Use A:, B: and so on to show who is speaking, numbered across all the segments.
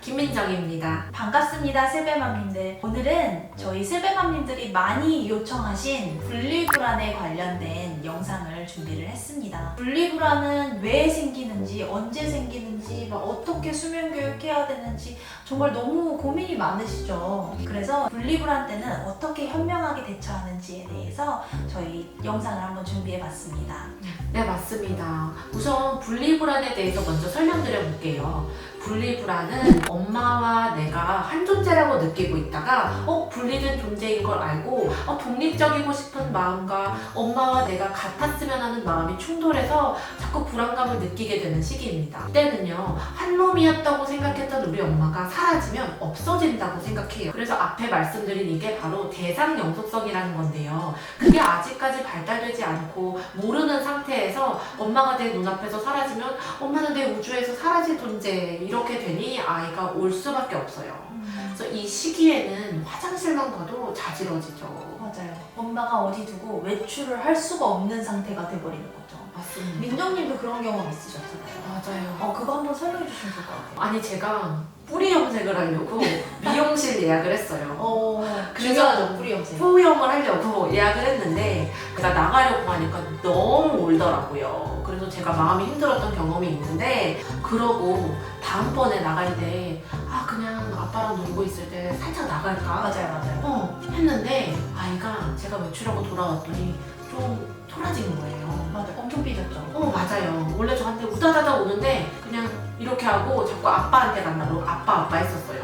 A: 김민정입니다.
B: 반갑습니다, 슬배맘님들. 오늘은 저희 슬배맘님들이 많이 요청하신 분리불안에 관련된 영상을 준비를 했습니다. 분리불안은 왜 생기는지, 언제 생기는지, 막 어떻게 수면 교육 해야 되는지 정말 너무 고민이 많으시죠. 그래서 분리불안 때는 어떻게 현명하게 대처하는지에 대해서 저희 영상을 한번 준비해봤습니다.
A: 네, 맞습니다. 우선 분리불안에 대해서 먼저 설명드려 볼게요. 분리불안은 엄마와 내가 한 존재라고 느끼고 있다가 어 분리된 존재인 걸 알고 어, 독립적이고 싶은 마음과 엄마와 내가 같았으면 하는 마음이 충돌해서 자꾸 불안감을 느끼게 되는 시기입니다. 이때는요 한 놈이었다고 생각했던 우리 엄마가 사라지면 없어진다고 생각해요. 그래서 앞에 말씀드린 이게 바로 대상 영속성이라는 건데요. 그게 아직까지 발달되지 않고 모르는 상태에서 엄마가 내 눈앞에서 사라지면 엄마는 내 우주에서 사라질 존재 이렇게 되니 아이가 올 수밖에 없어요. 그래서 이 시기에는 화장실만 가도 자지러지죠.
B: 맞아요. 엄마가 어디 두고 외출을 할 수가 없는 상태가 돼버리는 거죠.
A: 맞습니다.
B: 민정님도 그런 경험 있으셨잖아요.
A: 맞아요.
B: 어, 그거 한번 설명해 주시면 좋을 것 같아요.
A: 아니 제가 뿌리 염색을 하려고 미용실 예약을 했어요.
B: 어,
A: 그래서
B: 중요하죠, 뿌리 염색.
A: 포용을 하려고 예약을 했는데 제가 나가려고 하니까 너무 울더라고요. 그래서 제가 마음이 힘들었던 경험이 있는데 그러고 다음번에 나갈 때아 그냥 아빠랑 놀고 있을 때 살짝 나갈까?
B: 맞아요, 맞아요.
A: 어 했는데 아이가 제가 외출하고 돌아왔더니 좀 토라진 거예요.
B: 맞아요. 엄청 삐졌죠.
A: 어 맞아요. 원래 저한테 우다다다 오는데 그냥 이렇게 하고 자꾸 아빠한테 간다고 아빠 아빠 했었어요.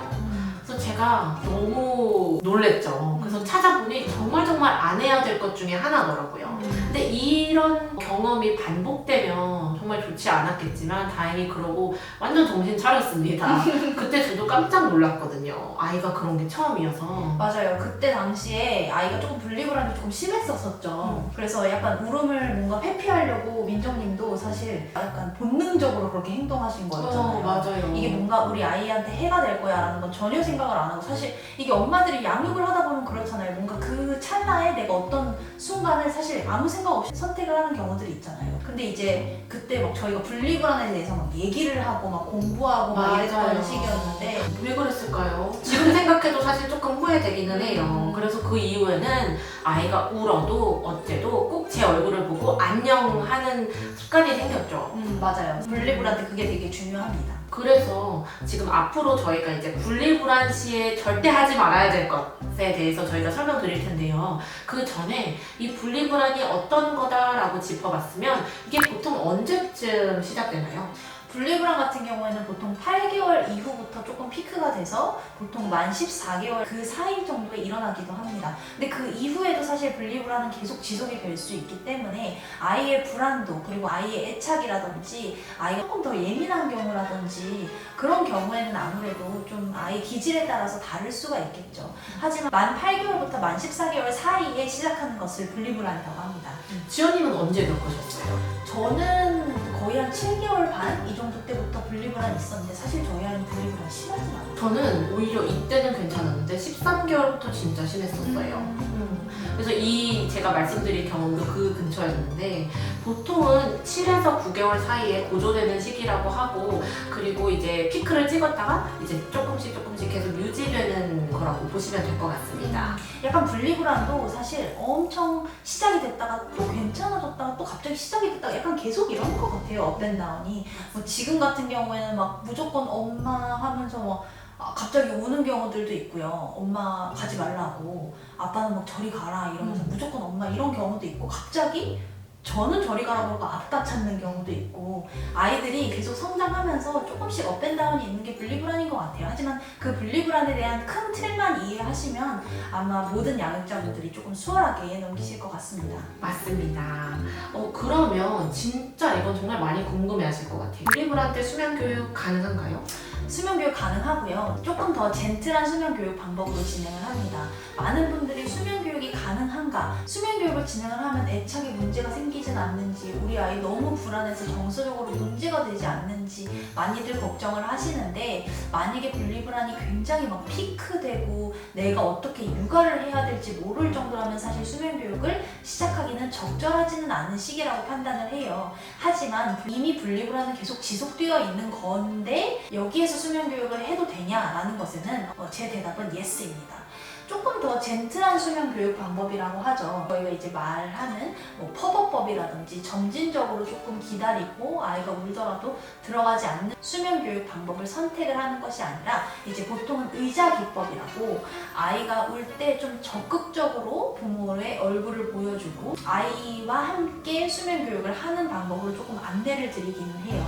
A: 그래서 제가 너무 놀랬죠. 그래서 찾아보니 정말 정말 안 해야 될 것 중에 하나더라고요. 근데 이 런 경험이 반복되면 정말 좋지 않았겠지만 다행히 그러고 완전 정신 차렸습니다. 그때 저도 깜짝 놀랐거든요. 아이가 그런 게 처음이어서.
B: 맞아요. 그때 당시에 아이가 조금 분리불안이 조금 심했었었죠. 그래서 약간 울음을 뭔가 회피하려고 민정님도 사실 약간 본능적으로 그렇게 행동하신 거였잖아요.
A: 어, 맞아요.
B: 이게 뭔가 우리 아이한테 해가 될 거야라는 건 전혀 생각을 안 하고 사실 이게 엄마들이 양육을 하다 보면 그렇잖아요. 뭔가 그 찰나에 내가 어떤 순간을 사실 아무 생각 없이 선택 을 하는 경우들이 있잖아요. 근데 이제 그때 막 저희가 분리불안에 대해서 막 얘기를 하고 막 공부하고 막
A: 맞아요.
B: 이랬던 시기였는데
A: 왜 그랬을까요? 지금 생각해도 사실 조금 후회되기는 해요.
B: 음.
A: 그래서 그 이후에는 아이가 울어도 어째도 꼭 제 얼굴을 보고 안녕하는 습관이 생겼죠.
B: 음 맞아요. 분리불안 때 그게 되게 중요합니다.
A: 그래서 지금 앞으로 저희가 이제 분리불안 시에 절대 하지 말아야 될 것에 대해서 저희가 설명드릴 텐데요. 그 전에 이 분리불안이 어떤 거다라고 짚어봤으면 이게 보통 언제쯤 시작되나요?
B: 분리불안 같은 경우에는 보통 8개월 이후부터 조금 피크가 돼서 보통 만 14개월 그 사이 정도에 일어나기도 합니다. 근데 그 이후에도 사실 분리불안은 계속 지속이 될 수 있기 때문에 아이의 불안도 그리고 아이의 애착이라든지 아이가 조금 더 예민한 경우라든지 그런 경우에는 아무래도 좀 아이 기질에 따라서 다를 수가 있겠죠. 하지만 만 8개월부터 만 14개월 사이에 시작하는 것을 분리불안이라고 합니다.
A: 지연님은 언제 겪으셨어요?
B: 저는 거의 한 7개월 반 이 정도 때부터 분리불안이 있었는데 사실 저희 아이는 분리불안 심하진 않아요.
A: 저는 오히려 이때는 괜찮았는데 13개월부터 진짜 심했었어요. 음. 그래서 이 제가 말씀드린 경험도 그 근처였는데 보통은 7에서 9개월 사이에 고조되는 시기라고 하고 그리고 이제 피크를 찍었다가 이제 조금씩 조금씩 계속 유지되는 거라고 보시면 될 것 같습니다.
B: 약간 분리불안도 사실 엄청 시작이 됐다가 또 괜찮아졌다가 또 갑자기 시작이 됐다가 약간 계속 이런 것 같아요. 업앤다운이. 뭐 지금 같은 경우에는 막 무조건 엄마 하면서 막 아, 갑자기 우는 경우들도 있고요. 엄마 가지 말라고 아빠는 막 저리 가라 이러면서
A: 음.
B: 무조건 엄마 이런 경우도 있고 갑자기 저는 저리 가라고 아빠 찾는 경우도 있고 아이들이 계속 성장하면서 조금씩 업앤다운이 있는 게 분리불안인 것 같아요. 하지만 그 분리불안에 대한 큰 틀만 이해하시면 아마 모든 양육자분들이 조금 수월하게 넘기실 것 같습니다.
A: 맞습니다. 어 그러면 진짜 이건 정말 많이 궁금해하실 것 같아요. 분리불안 때 수면 교육 가능한가요?
B: 수면 교육 가능하고요. 조금 더 젠틀한 수면 교육 방법으로 진행을 합니다. 많은 분들이 수면 교육이 가능한가? 수면 교육을 진행을 하면 애착에 문제가 생기 진 적절하진 않는지 우리 아이 너무 불안해서 정서적으로 문제가 되지 않는지 많이들 걱정을 하시는데 만약에 분리불안이 굉장히 막 피크되고 내가 어떻게 육아를 해야 될지 모를 정도라면 사실 수면 교육을 시작하기는 적절하지는 않은 시기라고 판단을 해요. 하지만 이미 분리불안은 계속 지속되어 있는 건데 여기에서 수면 교육을 해도 되냐라는 것에는 어, 제 대답은 예스입니다. 조금 더 젠틀한 수면 교육 방법이라고 하죠. 저희가 이제 말하는 뭐 퍼버법이라든지 점진적으로 조금 기다리고 아이가 울더라도 들어가지 않는 수면 교육 방법을 선택을 하는 것이 아니라 이제 보통은 의자 기법이라고 아이가 울 때 좀 적극적으로 부모의 얼굴을 보여주고 아이와 함께 수면 교육을 하는 방법으로 조금 안내를 드리기는 해요.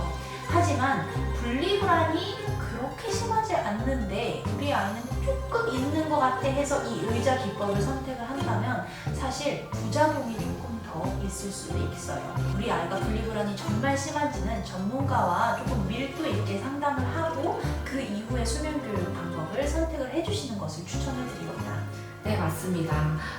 B: 하지만 분리불안이 않는데 우리 아이는 조금 있는 것 같아 해서 이 의자 기법을 선택을 한다면 사실 부작용이 조금 더 있을 수도 있어요. 우리 아이가 분리불안이 정말 심한지는 전문가와 조금 밀도 있게 상담을 하고 그 이후에 수면 교육 방법을 선택을 해주시는 것을 추천을 드립니다.
A: 네, 맞습니다.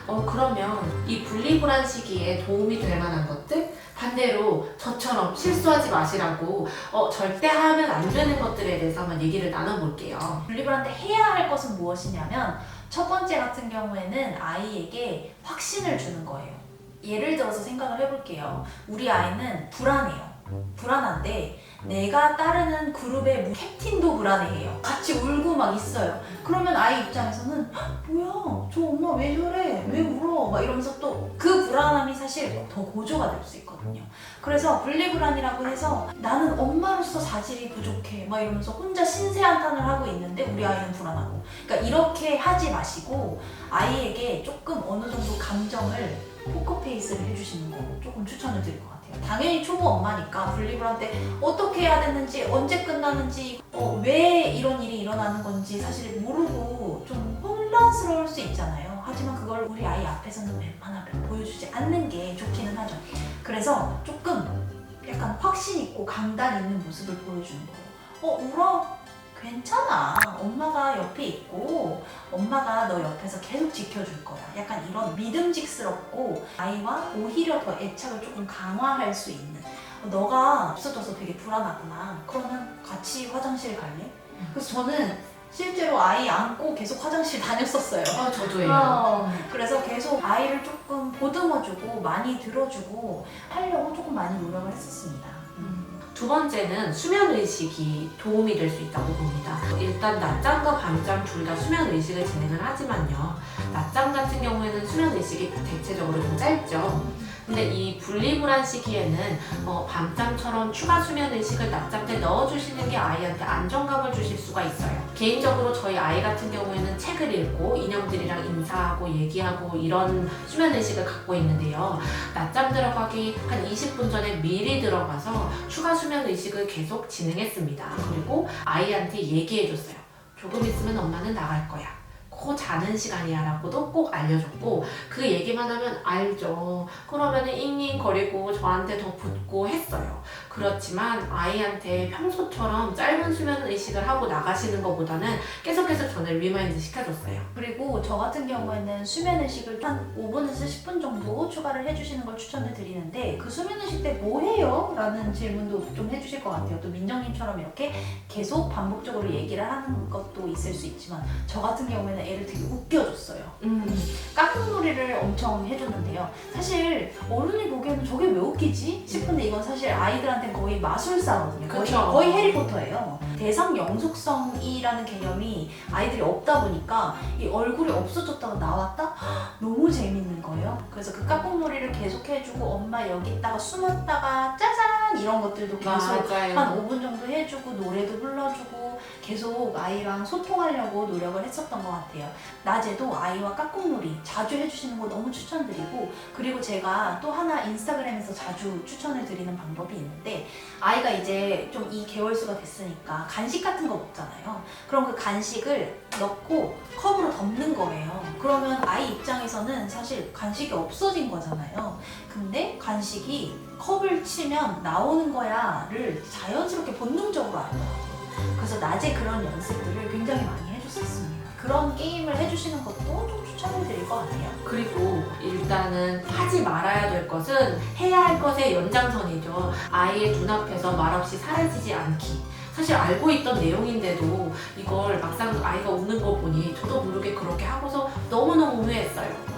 A: 어, 그러면 이 분리불안 시기에 도움이 될 만한 것들? 반대로 저처럼 실수하지 마시라고 어, 절대 하면 안 되는 것들에 대해서 한번 얘기를 나눠볼게요.
B: 분리불안 때 해야 할 것은 무엇이냐면 첫 번째 같은 경우에는 아이에게 확신을 주는 거예요. 예를 들어서 생각을 해볼게요. 우리 아이는 불안해요. 불안한데 내가 따르는 그룹의 무- 캡틴도 불안해해요. 같이 울고 막 있어요. 그러면 아이 입장에서는 "헉, 뭐야 저 엄마 왜 저래 왜 울어 막 이러면서 또 그 불안함이 사실 더 고조가 될 수 있거든요. 그래서 분리불안이라고 해서 나는 엄마로서 자질이 부족해 막 이러면서 혼자 신세한탄을 하고 있는데 우리 아이는 불안하고 그러니까 이렇게 하지 마시고 아이에게 조금 어느 정도 감정을 포커페이스를 해주시는 거 조금 추천을 드릴 것 같아요. 당연히 초보 엄마니까 분리불안 때 어떻게 해야 되는지 언제 끝나는지 어, 왜 이런 일이 일어나는 건지 사실 모르고 좀 혼란스러울 수 있잖아요. 하지만 그걸 우리 아이 앞에서는 웬만하면 보여주지 않는 게 좋기는 하죠. 그래서 조금 약간 확신 있고 강단 있는 모습을 보여주는 거예요. 어 울어? 괜찮아. 엄마가 옆에 있고 엄마가 너 옆에서 계속 지켜줄 거야. 약간 이런 믿음직스럽고 아이와 오히려 더 애착을 조금 강화할 수 있는. 어, 너가 없어져서 되게 불안하구나. 그러면 같이 화장실 갈래? 그래서 저는 실제로 아이 안고 계속 화장실 다녔었어요.
A: 어, 저도예요.
B: 어, 그래서 계속 아이를 조금 보듬어주고 많이 들어주고 하려고 조금 많이 노력을 했었습니다. 음.
A: 두 번째는 수면 의식이 도움이 될 수 있다고 봅니다. 일단 낮잠과 밤잠 둘 다 수면 의식을 진행을 하지만요. 낮잠 같은 경우에는 수면 의식이 대체적으로 좀 짧죠. 근데 이 분리불안 시기에는 어, 밤잠처럼 추가 수면 의식을 낮잠 때 넣어주시는 게 아이한테 안정감을 주실 수가 있어요. 개인적으로 저희 아이 같은 경우에는 책을 읽고 인형들이랑 인사하고 얘기하고 이런 수면 의식을 갖고 있는데요. 낮잠 들어가기 한 20분 전에 미리 들어가서 추가 수면 의식을 계속 진행했습니다. 그리고 아이한테 얘기해줬어요. 조금 있으면 엄마는 나갈 거야. 코 자는 시간이야 라고도 꼭 알려줬고 그 얘기만 하면 알죠. 그러면은 잉잉 거리고 저한테 더 붙고 했어요. 그렇지만 아이한테 평소처럼 짧은 수면 의식을 하고 나가시는 것보다는 계속해서 저를 리마인드 시켜줬어요.
B: 그리고 저 같은 경우에는 수면 의식을 한 5분에서 10분 정도 추가를 해주시는 걸 추천을 드리는데 그 수면 의식 때 뭐 해요? 라는 질문도 좀 해주실 것 같아요. 또 민정님처럼 이렇게 계속 반복적으로 얘기를 하는 것도 있을 수 있지만 저 같은 경우에는 애를 되게 웃겨줬어요.
A: 음,
B: 깍꿍놀이를 엄청 해줬는데요. 사실 어른이 보기에는 저게 왜 웃기지? 싶은데 이건 사실 아이들한테 거의 마술사거든요. 거의,
A: 그쵸.
B: 거의 해리포터예요. 대상 영속성이라는 개념이 아이들이 없다 보니까 이 얼굴이 없어졌다가 나왔다? 헉, 너무 재밌는 거예요. 그래서 그 깍꿍놀이를 계속 해주고 엄마 여기 있다가 숨었다가 짜잔 이런 것들도 계속
A: 맞아요.
B: 한 5분 정도 해주고 노래도 불러주고 계속 아이랑 소통하려고 노력을 했었던 것 같아요. 낮에도 아이와 깍꿍놀이 자주 해주시는 거 너무 추천드리고 그리고 제가 또 하나 인스타그램에서 자주 추천을 드리는 방법이 있는데 아이가 이제 좀 이 개월수가 됐으니까 간식 같은 거 먹잖아요. 그럼 그 간식을 넣고 컵으로 덮는 거예요. 그러면 아이 입장에서는 사실 간식이 없어진 거잖아요. 근데 간식이 컵을 치면 나오는 거야를 자연스럽게 본능적으로 알더라고요. 그래서 낮에 그런 연습들을 굉장히 많이 해줬었습니다. 그런 게임을 해주시는 것도 좀 추천을 드릴 것 같아요.
A: 그리고 일단은 하지 말아야 될 것은 해야 할 것의 연장선이죠. 아이의 눈앞에서 말없이 사라지지 않기. 사실 알고 있던 내용인데도 이걸 막상 아이가 웃는 거 보니 저도 모르게 그렇게 하고서 너무너무
B: 후회했어요.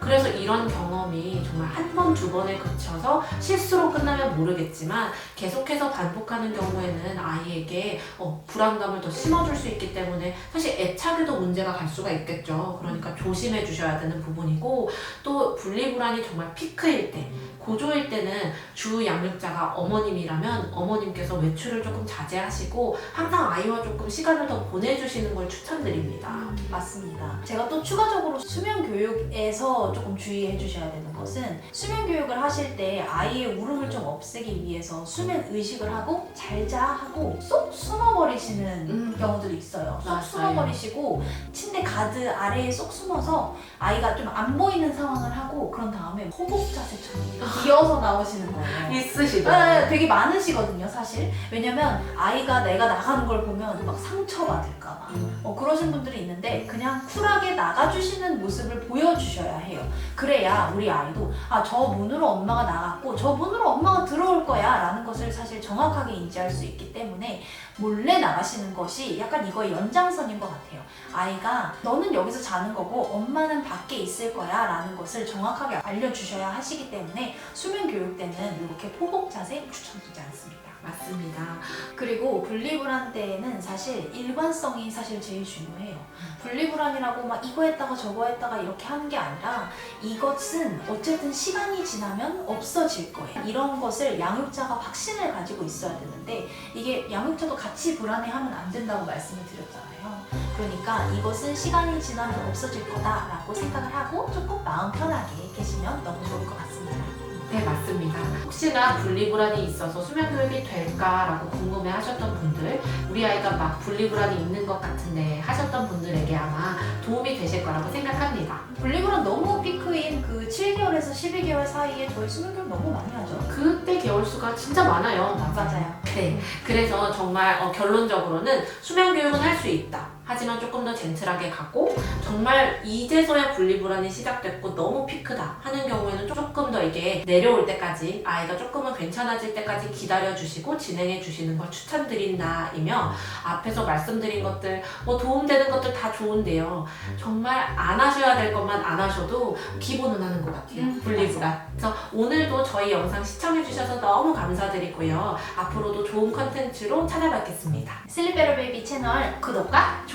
A: 그래서 이런 경험이 정말 한 번, 두 번에 그쳐서 실수로 끝나면 모르겠지만 계속해서 반복하는 경우에는 아이에게 어, 불안감을 더 심어줄 수 있기 때문에 사실 애착에도 문제가 갈 수가 있겠죠. 그러니까 조심해 주셔야 되는 부분이고 또 분리불안이 정말 피크일 때 고조일 때는 주 양육자가 어머님이라면 어머님께서 외출을 조금 자제하시고 항상 아이와 조금 시간을 더 보내주시는 걸 추천드립니다.
B: 맞습니다. 제가 또 추가적으로 수면 교육에서 조금 주의해 주셔야 되는 것은 수면 교육을 하실 때 아이의 울음을 좀 없애기 위해서 수면 의식을 하고 잘 자 하고 쏙 숨어버리시는
A: 음.
B: 경우들이 있어요. 쏙
A: 맞아요.
B: 숨어버리시고 침대 가드 아래에 쏙 숨어서 아이가 좀 안 보이는 상황을 하고 그런 다음에 호복 자세처럼 기어서 나오시는 거예요.
A: 있으시더라고요.
B: 네, 되게 많으시거든요, 사실. 왜냐면 아이가 내가 나가는 걸 보면 막 상처받을까봐. 어, 그러신 분들이 있는데 그냥 쿨하게 나가주시는 모습을 보여주셔야 해요. 그래야 우리 아이도 아, 저 문으로 엄마가 나갔고 저 문으로 엄마가 들어올 거야 라는 것을 사실 정확하게 인지할 수 있기 때문에 몰래 나가시는 것이 약간 이거의 연장선인 것 같아요. 아이가 너는 여기서 자는 거고 엄마는 밖에 있을 거야 라는 것을 정확하게 알려주셔야 하시기 때문에 수면 교육 때는 이렇게 포복 자세 추천드리지 않습니다.
A: 맞습니다.
B: 그리고 분리불안 때에는 사실 일관성이 사실 제일 중요해요. 분리불안이라고 막 이거 했다가 저거 했다가 이렇게 하는 게 아니라 이것은 어쨌든 시간이 지나면 없어질 거예요. 이런 것을 양육자가 확신을 가지고 있어야 되는데 이게 양육자도 같이 불안해하면 안 된다고 말씀을 드렸잖아요. 그러니까 이것은 시간이 지나면 없어질 거다라고 생각을 하고 조금 마음 편하게 계시면 너무 좋을 것 같습니다.
A: 네, 맞습니다. 혹시나 분리불안이 있어서 수면 교육이 될까라고 궁금해 하셨던 분들, 우리 아이가 막 분리불안이 있는 것 같은데 하셨던 분들에게 아마 도움이 되실 거라고 생각합니다.
B: 분리불안 너무 피크인 그 7개월에서 12개월 사이에 저희 수면 교육 너무 많이 하죠.
A: 그때 개월수가 진짜 많아요.
B: 맞아요.
A: 네. 그래서 정말 어, 결론적으로는 수면 교육은 할 수 있다. 하지만 조금 더 젠틀하게 가고 정말 이제서야 분리불안이 시작됐고 너무 피크다 하는 경우에는 조금 더 이게 내려올 때까지 아이가 조금은 괜찮아질 때까지 기다려 주시고 진행해 주시는 걸 추천드린다 이며 앞에서 말씀드린 것들 뭐 도움되는 것들 다 좋은데요. 정말 안 하셔야 될 것만 안 하셔도 기본은 하는 것 같아요.
B: 음,
A: 분리불안. 그래서 오늘도 저희 영상 시청해 주셔서 너무 감사드리고요. 앞으로도 좋은 컨텐츠로 찾아뵙겠습니다.
B: 슬리베러 베이비 채널
A: 구독과